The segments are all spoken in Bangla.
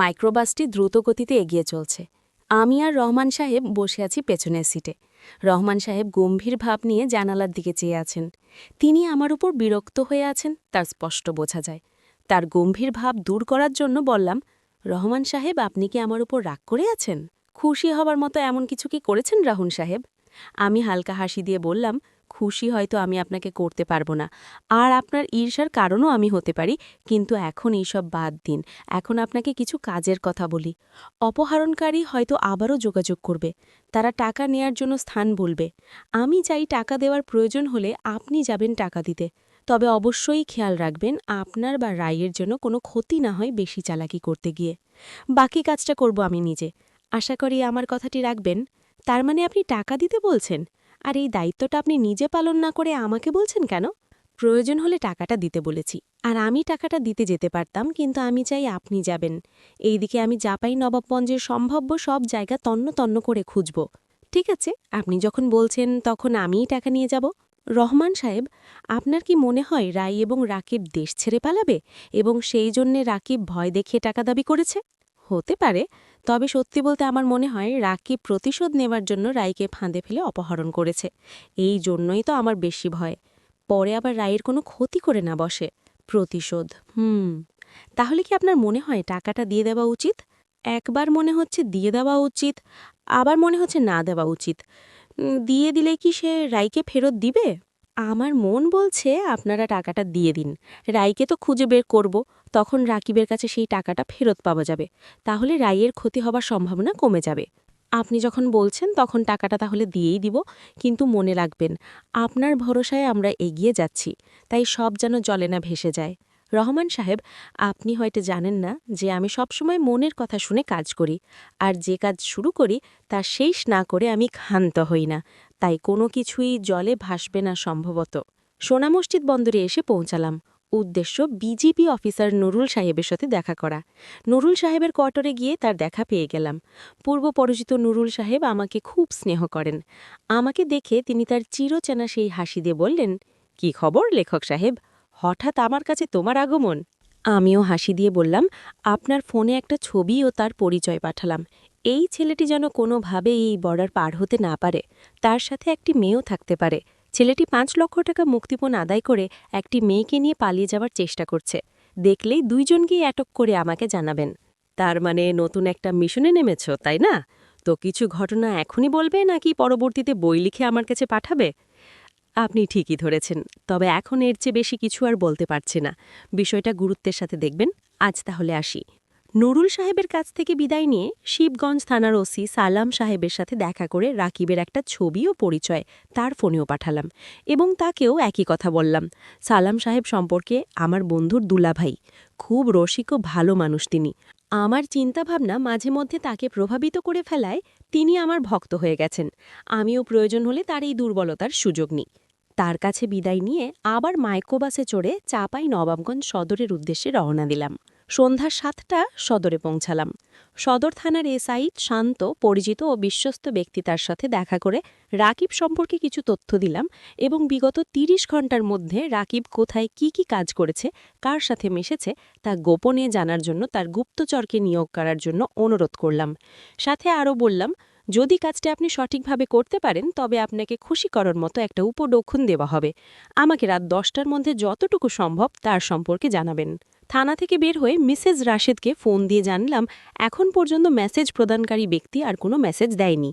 মাইক্রোবাসটি দ্রুত গতিতে এগিয়ে চলছে। আমি আর রহমান সাহেব বসে আছি পেছনের সিটে। রহমান সাহেব গম্ভীর ভাব নিয়ে জানালার দিকে চেয়ে আছেন। তিনি আমার উপর বিরক্ত হয়ে আছেন, তার স্পষ্ট বোঝা যায়। তার গম্ভীর ভাব দূর করার জন্য বললাম, রহমান সাহেব, আপনি কি আমার উপর রাগ করে আছেন? খুশি হবার মতো এমন কিছু কি করেছেন, রাহুল সাহেব? আমি হালকা হাসি দিয়ে বললাম, খুশি হয়তো আমি আপনাকে করতে পারব না। আর আপনার ঈর্ষার কারণও আমি হতে পারি, কিন্তু এখন এইসব বাদ দিন। এখন আপনাকে কিছু কাজের কথা বলি। অপহরণকারী হয়তো আবারও যোগাযোগ করবে। তারা টাকা নেয়ার জন্য স্থান বলবে। আমি চাই টাকা দেওয়ার প্রয়োজন হলে আপনি যাবেন টাকা দিতে। তবে অবশ্যই খেয়াল রাখবেন, আপনার বা রায়ের জন্য কোনো ক্ষতি না হয় বেশি চালাকি করতে গিয়ে। বাকি কাজটা করব আমি নিজে। আশা করি আমার কথাটি রাখবেন। তার মানে আপনি টাকা দিতে বলছেন? আর এই দায়িত্বটা আপনি নিজে পালন না করে আমাকে বলছেন কেন? প্রয়োজন হলে টাকাটা দিতে বলেছি। আর আমি টাকাটা দিতে যেতে পারতাম, কিন্তু আমি চাই আপনি যাবেন। এইদিকে আমি জাপাই নবাবগঞ্জের সম্ভাব্য সব জায়গা তন্ন তন্ন করে খুঁজব। ঠিক আছে, আপনি যখন বলছেন তখন আমিই টাকা নিয়ে যাব। রহমান সাহেব, আপনার কি মনে হয় রাই এবং রাকিব দেশ ছেড়ে পালাবে এবং সেই জন্যে রাকিব ভয় দেখিয়ে টাকা দাবি করেছে? হতে পারে, তবে সত্যি বলতে আমার মনে হয় রাকিব প্রতিশোধ নেবার জন্য রাইকে ফাঁদে ফেলে অপহরণ করেছে। এই জন্যই তো আমার বেশি ভয়। পরে আবার রায়ের কোনো ক্ষতি করে না বসে। প্রতিশোধ, হুম। তাহলে কি আপনার মনে হয় টাকাটা দিয়ে দেওয়া উচিত? একবার মনে হচ্ছে দিয়ে দেওয়া উচিত, আবার মনে হচ্ছে না দেওয়া উচিত। দিয়ে দিলে কি সে রাইকে ফেরত দিবে? আমার মন বলছে আপনারা টাকাটা দিয়ে দিন। রাইকে তো খুঁজে বের করব তখন রাকিবের কাছে সেই টাকাটা ফেরত পাওয়া যাবে। তাহলে রাইয়ের ক্ষতি হবার সম্ভাবনা কমে যাবে। আপনি যখন বলছেন, তখন টাকাটা তাহলে দিয়েই দিব। কিন্তু মনে রাখবেন, আপনার ভরসায় আমরা এগিয়ে যাচ্ছি। তাই সব যেন জলে না ভেসে যায়। রহমান সাহেব, আপনি হয়তো জানেন না যে আমি সবসময় মনের কথা শুনে কাজ করি। আর যে কাজ শুরু করি, তা শেষ না করে আমি ক্ষান্ত হই না। তাই কোনো কিছুই জলে ভাসবে না সম্ভবত। সোনা মসজিদ বন্দরে এসে পৌঁছালাম। উদ্দেশ্য বিজিপি অফিসার নুরুল সাহেবের সাথে দেখা করা। নুরুল সাহেবের কোয়ার্টারে গিয়ে তার দেখা পেয়ে গেলাম। পূর্ব পরিচিত নুরুল সাহেব আমাকে খুব স্নেহ করেন। আমাকে দেখে তিনি তার চিরচেনা সেই হাসি দিয়ে বললেন, কি খবর লেখক সাহেব? হঠাৎ আমার কাছে তোমার আগমন? আমিও হাসি দিয়ে বললাম, আপনার ফোনে একটা ছবি ও তার পরিচয় পাঠালাম। এই ছেলেটি যেন কোনোভাবে এই বর্ডার পার হতে না পারে। তার সাথে একটি মেয়েও থাকতে পারে। ছেলেটি পাঁচ লক্ষ টাকা মুক্তিপণ আদায় করে একটি মেয়েকে নিয়ে পালিয়ে যাওয়ার চেষ্টা করছে। দেখলেই দুইজনকেই অ্যাটক করে আমাকে জানাবেন। তার মানে নতুন একটা মিশনে নেমেছ, তাই না? তো কিছু ঘটনা এখনই বলবে নাকি পরবর্তীতে বই লিখে আমার কাছে পাঠাবে? আপনি ঠিকই ধরেছেন, তবে এখন এর চেয়ে বেশি কিছু আর বলতে পারছি না। বিষয়টা গুরুত্বের সাথে দেখবেন। আজ তাহলে আসি। নুরুল সাহেবের কাছ থেকে বিদায় নিয়ে শিবগঞ্জ থানার ওসি সালাম সাহেবের সাথে দেখা করে রাকিবের একটা ছবি ও পরিচয় তার ফোনেও পাঠালাম এবং তাকেও একই কথা বললাম। সালাম সাহেব সম্পর্কে আমার বন্ধুর দুলাভাই, খুব রসিক ও ভালো মানুষ তিনি। আমার চিন্তাভাবনা মাঝে মধ্যে তাকে প্রভাবিত করে ফেলায় তিনি আমার ভক্ত হয়ে গেছেন। আমিও প্রয়োজন হলে তার এই দুর্বলতার সুযোগ নিই। তার কাছে বিদায় নিয়ে আবার মাইক্রোবাসে চড়ে চাপাই নবাবগঞ্জ সদরের উদ্দেশ্যে রওনা দিলাম। সন্ধ্যা সাতটা সদরে পৌঁছালাম। সদর থানার এসআই শান্ত, পরিচিত ও বিশ্বস্ত ব্যক্তি তার সাথে দেখা করে রাকিব সম্পর্কে কিছু তথ্য দিলাম এবং বিগত ৩০ ঘণ্টার মধ্যে রাকিব কোথায় কি কি কাজ করেছে, কার সাথে মিশেছে, তা গোপনে জানার জন্য তার গুপ্তচরকে নিয়োগ করার জন্য অনুরোধ করলাম। সাথে আরও বললাম, যদি কাজটা আপনি সঠিকভাবে করতে পারেন, তবে আপনাকে খুশি করার মতো একটা উপডক্ষণ দেওয়া হবে। আমাকে রাত দশটার মধ্যে যতটুকু সম্ভব তার সম্পর্কে জানাবেন। থানা থেকে বের হয়ে মিসেস রাশেদকে ফোন দিয়ে জানলাম, এখন পর্যন্ত মেসেজ প্রদানকারী ব্যক্তি আর কোনো মেসেজ দেয়নি।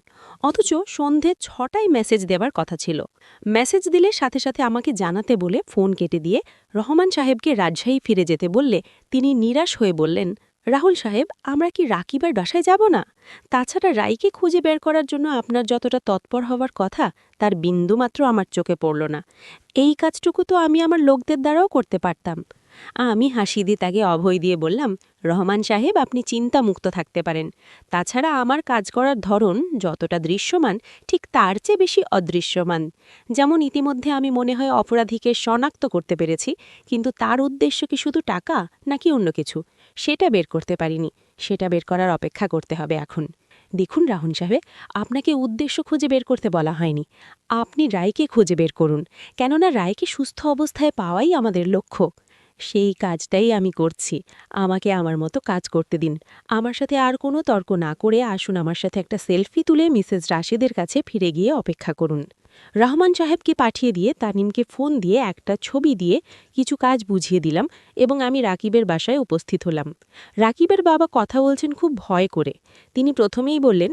অথচ সন্ধে ছটায় মেসেজ দেওয়ার কথা ছিল। মেসেজ দিলে সাথে সাথে আমাকে জানাতে বলে ফোন কেটে দিয়ে রহমান সাহেবকে রাজশাহী ফিরে যেতে বললে তিনি নিরাশ হয়ে বললেন, রাহুল সাহেব, আমরা কি রাকিবার বাসায় যাব না? তাছাড়া রাইকে খুঁজে বের করার জন্য আপনার যতটা তৎপর হওয়ার কথা, তার বিন্দুমাত্র আমার চোখে পড়ল না। এই কাজটুকু তো আমি আমার লোকদের দ্বারাও করতে পারতাম। আমি হাসি দিয়ে তাকে অভয় দিয়ে বললাম, রহমান সাহেব, আপনি চিন্তামুক্ত থাকতে পারেন। তাছাড়া আমার কাজ করার ধরন যতটা দৃশ্যমান, ঠিক তার চেয়ে বেশি অদৃশ্যমান। যেমন ইতিমধ্যে আমি মনে হয় অপরাধীকে শনাক্ত করতে পেরেছি, কিন্তু তার উদ্দেশ্য কি শুধু টাকা, নাকি অন্য কিছু? সেটা বের করতে পারিনি। সেটা বের করার অপেক্ষা করতে হবে এখন। দেখুন রাহুল সাহেব, আপনাকে উদ্দেশ্য খুঁজে বের করতে বলা হয়নি। আপনি রায়কে খুঁজে বের করুন, কেননা রায়কে সুস্থ অবস্থায় পাওয়াই আমাদের লক্ষ্য। সেই কাজটাই আমি করছি। আমাকে আমার মতো কাজ করতে দিন। আমার সাথে আর কোনো তর্ক না করে আসুন আমার সাথে একটা সেলফি তুলে মিসেস রাশেদের কাছে ফিরে গিয়ে অপেক্ষা করুন। রহমান সাহেবকে পাঠিয়ে দিয়ে তানিমকে ফোন দিয়ে একটা ছবি দিয়ে কিছু কাজ বুঝিয়ে দিলাম এবং আমি রাকিবের বাসায় উপস্থিত হলাম। রাকিবের বাবা কথা বলছেন খুব ভয় করে। তিনি প্রথমেই বললেন,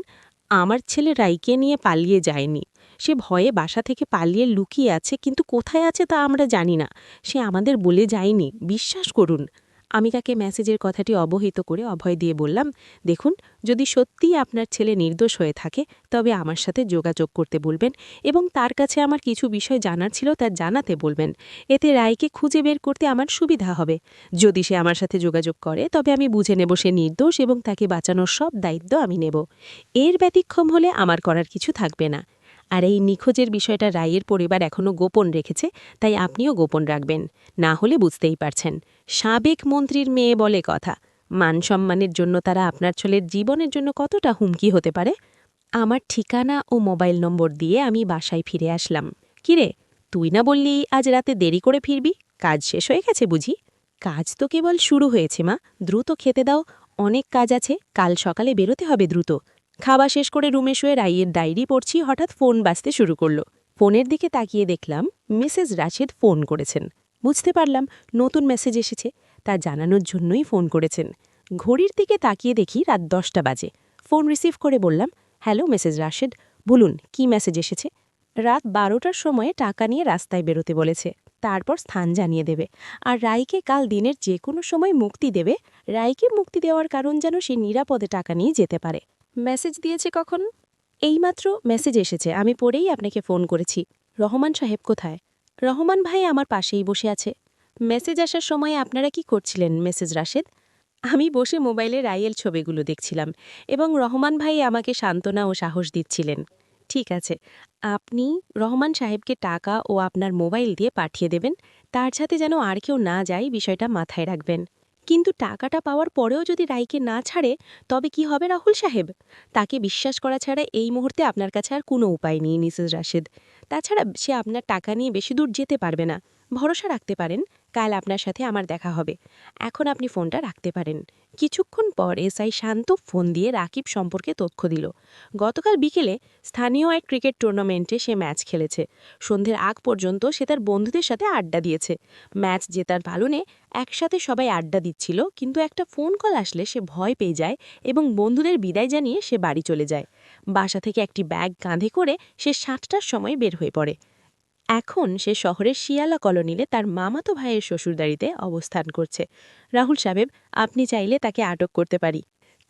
আমার ছেলে রাইকে নিয়ে পালিয়ে যায়নি। সে ভয়ে বাসা থেকে পালিয়ে লুকিয়ে আছে, কিন্তু কোথায় আছে তা আমরা জানি না। সে আমাদের বলে যায়নি। বিশ্বাস করুন। আমি তাকে মেসেজের কথাটি অবহিত করে অভয় দিয়ে বললাম, দেখুন, যদি সত্যিই আপনার ছেলে নির্দোষ হয়ে থাকে, তবে আমার সাথে যোগাযোগ করতে বলবেন এবং তার কাছে আমার কিছু বিষয় জানার ছিল তা জানাতে বলবেন। এতে রায়কে খুঁজে বের করতে আমার সুবিধা হবে। যদি সে আমার সাথে যোগাযোগ করে, তবে আমি বুঝে নেব সে নির্দোষ এবং তাকে বাঁচানোর সব দায়িত্ব আমি নেব। এর ব্যতিক্রম হলে আমার করার কিছু থাকবে না। আর এই নিখোঁজের বিষয়টা রায়ের পরিবার এখনও গোপন রেখেছে, তাই আপনিও গোপন রাখবেন। না হলে বুঝতেই পারছেন। সাবেক মন্ত্রীর মেয়ে বলে কথা। মান সম্মানের জন্য তারা আপনার ছেলের জীবনের জন্য কতটা হুমকি হতে পারে? আমার ঠিকানা ও মোবাইল নম্বর দিয়ে আমি বাসায় ফিরে আসলাম। কিরে, তুই না বললি আজ রাতে দেরি করে ফিরবি? কাজ শেষ হয়ে গেছে বুঝি? কাজ তো কেবল শুরু হয়েছে মা। দ্রুত খেতে দাও। অনেক কাজ আছে। কাল সকালে বেরোতে হবে দ্রুত। খাওয়া শেষ করে রুমে শুয়ে রাইয়ের ডায়েরি পড়ছি, হঠাৎ ফোন বাজতে শুরু করল। ফোনের দিকে তাকিয়ে দেখলাম মিসেস রাশেদ ফোন করেছেন। বুঝতে পারলাম নতুন মেসেজ এসেছে, তা জানানোর জন্যই ফোন করেছেন। ঘড়ির দিকে তাকিয়ে দেখি রাত দশটা বাজে। ফোন রিসিভ করে বললাম, হ্যালো মেসেজ রাশেদ, বলুন, কি মেসেজ এসেছে? রাত বারোটার সময়ে টাকা নিয়ে রাস্তায় বেরোতে বলেছে। তারপর স্থান জানিয়ে দেবে। আর রায়কে কাল দিনের যে কোনো সময় মুক্তি দেবে। রায়কে মুক্তি দেওয়ার কারণ যেন সে নিরাপদে টাকা নিয়ে যেতে পারে। মেসেজ দিয়েছে কখন? এইমাত্র মেসেজ এসেছে, আমি পড়েই আপনাকে ফোন করেছি। রহমান সাহেব কোথায়? রহমান ভাই আমার পাশেই বসে আছে। মেসেজ আসার সময় আপনারা কি করছিলেন, মেসেজ রাশেদ? আমি বসে মোবাইলে রায়েল ছবিগুলো দেখছিলাম এবং রহমান ভাই আমাকে সান্ত্বনা ও সাহস দিচ্ছিলেন। ঠিক আছে, আপনি রহমান সাহেবকে টাকা ও আপনার মোবাইল দিয়ে পাঠিয়ে দেবেন, তার সাথে যেন আর কেউ না যায় বিষয়টা মাথায় রাখবেন। কিন্তু টাকাটা পাওয়ার পরেও যদি রায়কে না ছাড়ে, তবে কি হবে রাহুল সাহেব? তাকে বিশ্বাস করা ছাড়া এই মুহূর্তে আপনার কাছে আর কোনো উপায় নেই, মিসেস রাশেদ। তাছাড়া সে আপনার টাকা নিয়ে বেশি দূর যেতে পারবে না। ভরসা রাখতে পারেন। কাল আপনার সাথে আমার দেখা হবে। এখন আপনি ফোনটা রাখতে পারেন। কিছুক্ষণ পর এসআই শান্ত ফোন দিয়ে রাকিব সম্পর্কে তথ্য দিল। গতকাল বিকেলে স্থানীয় এক ক্রিকেট টুর্নামেন্টে সে ম্যাচ খেলেছে। সন্ধ্যের আগ পর্যন্ত সে তার বন্ধুদের সাথে আড্ডা দিয়েছে। ম্যাচ জেতার পালনে একসাথে সবাই আড্ডা দিচ্ছিল, কিন্তু একটা ফোন কল আসলে সে ভয় পেয়ে যায় এবং বন্ধুদের বিদায় জানিয়ে সে বাড়ি চলে যায়। বাসা থেকে একটি ব্যাগ কাঁধে করে সে সাতটার সময় বের হয়ে পড়ে। এখন সে শহরের শিয়ালা কলোনিলে তার মামাতো ভাইয়ের শ্বশুরদাড়িতে অবস্থান করছে। রাহুল সাহেব, আপনি চাইলে তাকে আটক করতে পারি।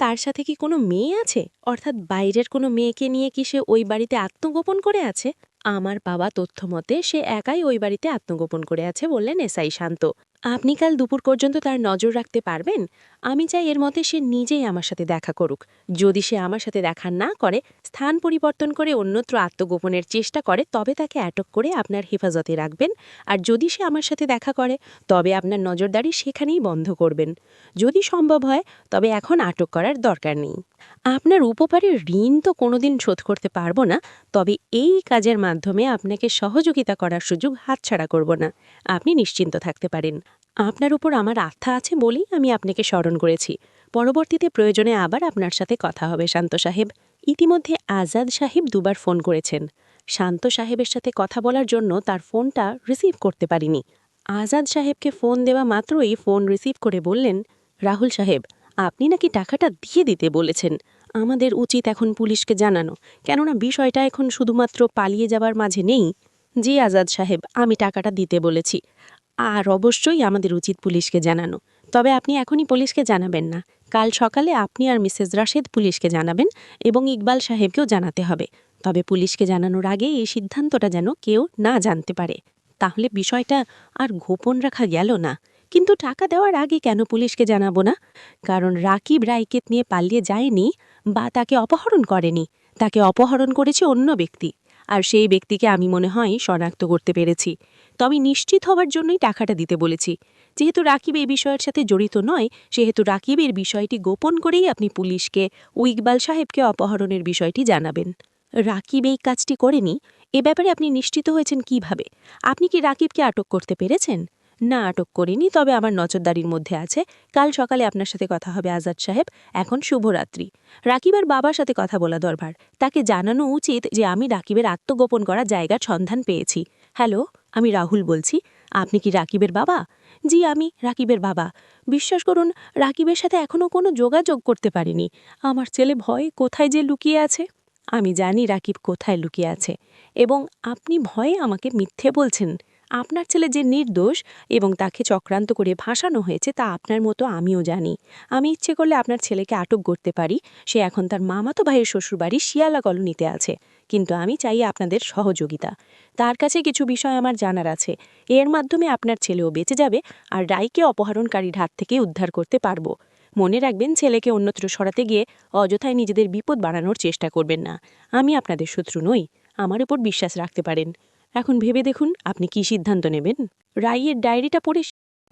তার সাথে কি কোনো মেয়ে আছে? অর্থাৎ বাইরের কোনো মেয়েকে নিয়ে কি সে ওই বাড়িতে আত্মগোপন করে আছে? আমার বাবা তথ্যমতে সে একাই ওই বাড়িতে আত্মগোপন করে আছে বললেন এসআই শান্ত। আপনি কাল দুপুর পর্যন্ত তার নজর রাখতে পারবেন। আমি চাই এর মতে সে নিজেই আমার সাথে দেখা করুক। যদি সে আমার সাথে দেখা না করে, স্থান পরিবর্তন করে অন্যত্র আত্মগোপনের চেষ্টা করে, তবে তাকে অ্যাটক করে আপনার হেফাজতে রাখবেন। আর যদি সে আমার সাথে দেখা করে, তবে আপনার নজরদারি সেখানেই বন্ধ করবেন। যদি সম্ভব হয়, তবে এখন আটক করার দরকার নেই। আপনার উপকারের ঋণ তো কোনোদিন শোধ করতে পারব না, তবে এই কাজের মাধ্যমে আপনাকে সহযোগিতা করার সুযোগ হাতছাড়া করব না। আপনি নিশ্চিন্ত থাকতে পারেন। আপনার উপর আমার আস্থা আছে বলেই আমি আপনাকে স্মরণ করেছি। পরবর্তীতে প্রয়োজনে আবার আপনার সাথে কথা হবে শান্ত সাহেব। ইতিমধ্যে আজাদ সাহেব দুবার ফোন করেছেন। শান্ত সাহেবের সাথে কথা বলার জন্য তার ফোনটা রিসিভ করতে পারিনি। আজাদ সাহেবকে ফোন দেওয়া মাত্রই ফোন রিসিভ করে বললেন, রাহুল সাহেব আপনি নাকি টাকাটা দিয়ে দিতে বলেছেন। আমাদের উচিত এখন পুলিশকে জানানো। কেননা বিষয়টা এখন শুধুমাত্র পালিয়ে যাবার মাঝে নেই। জি আজাদ সাহেব, আমি টাকাটা দিতে বলেছি। আর অবশ্যই আমাদের উচিত পুলিশকে জানানো। তবে আপনি এখনই পুলিশকে জানাবেন না। কাল সকালে আপনি আর মিসেস রাশেদ পুলিশকে জানাবেন এবং ইকবাল সাহেবকেও জানাতে হবে। তবে পুলিশকে জানানোর আগে এই সিদ্ধান্তটা যেন কেউ না জানতে পারে। তাহলে বিষয়টা আর গোপন রাখা গেল না। কিন্তু টাকা দেওয়ার আগে কেন পুলিশকে জানাব না? কারণ রাকিব রাইকেত নিয়ে পালিয়ে যায়নি বা তাকে অপহরণ করেনি। তাকে অপহরণ করেছে অন্য ব্যক্তি। আর সেই ব্যক্তিকে আমি মনে হয় শনাক্ত করতে পেরেছি। তবে নিশ্চিত হওয়ার জন্যই টাকাটা দিতে বলেছি। যেহেতু রাকিব এই বিষয়ের সাথে জড়িত নয়, সেহেতু রাকিবের বিষয়টি গোপন করেই আপনি পুলিশকে ও ইকবাল সাহেবকে অপহরণের বিষয়টি জানাবেন। রাকিব এই কাজটি করেনি। এ ব্যাপারে আপনি নিশ্চিত হয়েছেন কীভাবে? আপনি কি রাকিবকে আটক করতে পেরেছেন? না আটক করিনি, তবে আমার নজরদারির মধ্যে আছে। কাল সকালে আপনার সাথে কথা হবে আজাদ সাহেব। এখন শুভরাত্রি। রাকিবের বাবার সাথে কথা বলা দরবার। তাকে জানানো উচিত যে আমি রাকিবের আত্মগোপন করা জায়গার সন্ধান পেয়েছি। হ্যালো, আমি রাহুল বলছি। আপনি কি রাকিবের বাবা? জি, আমি রাকিবের বাবা। বিশ্বাস করুন, রাকিবের সাথে এখনও কোনো যোগাযোগ করতে পারিনি। আমার ছেলে ভয়ে কোথায় যে লুকিয়ে আছে? আমি জানি রাকিব কোথায় লুকিয়ে আছে। এবং আপনি ভয়ে আমাকে মিথ্যে বলছেন। আপনার ছেলে যে নির্দোষ এবং তাকে চক্রান্ত করে ভাসানো হয়েছে তা আপনার মতো আমিও জানি। আমি ইচ্ছে করলে আপনার ছেলেকে আটক করতে পারি। সে এখন তার মামাতো ভাইয়ের শ্বশুরবাড়ি শিয়ালা কলোনিতে আছে। কিন্তু আমি চাই আপনাদের সহযোগিতা। তার কাছে কিছু বিষয় আমার জানার আছে। এর মাধ্যমে আপনার ছেলেও বেঁচে যাবে আর রাইকে অপহরণকারীর হাত থেকে উদ্ধার করতে পারব। মনে রাখবেন, ছেলেকে অন্যত্র সরাতে গিয়ে অযথায় নিজেদের বিপদ বাড়ানোর চেষ্টা করবেন না। আমি আপনাদের শত্রু নই। আমার উপর বিশ্বাস রাখতে পারেন। এখন ভেবে দেখুন আপনি কি সিদ্ধান্ত নেবেন। রাইয়ের ডায়েরিটা পড়ে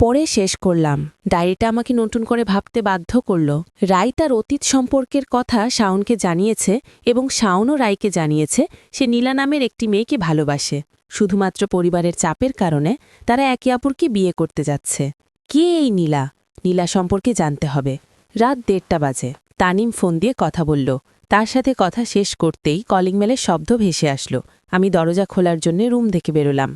পরে শেষ করলাম। ডায়েরিটা আমাকে নতুন করে ভাবতে বাধ্য করল। রাই তার অতীত সম্পর্কের কথা শাওনকে জানিয়েছে এবং শাওনও রাইকে জানিয়েছে, সে নীলা নামের একটি মেয়েকে ভালোবাসে। শুধুমাত্র পরিবারের চাপের কারণে তারা একে অপরকে বিয়ে করতে যাচ্ছে। কে এই নীলা? নীলা সম্পর্কে জানতে হবে। রাত দেড়টা বাজে। তানিম ফোন দিয়ে কথা বলল। তার সাথে কথা শেষ করতেই কলিং মেলের শব্দ ভেসে আসলো। আমি দরজা খোলার জন্য রুম থেকে বেরোলাম।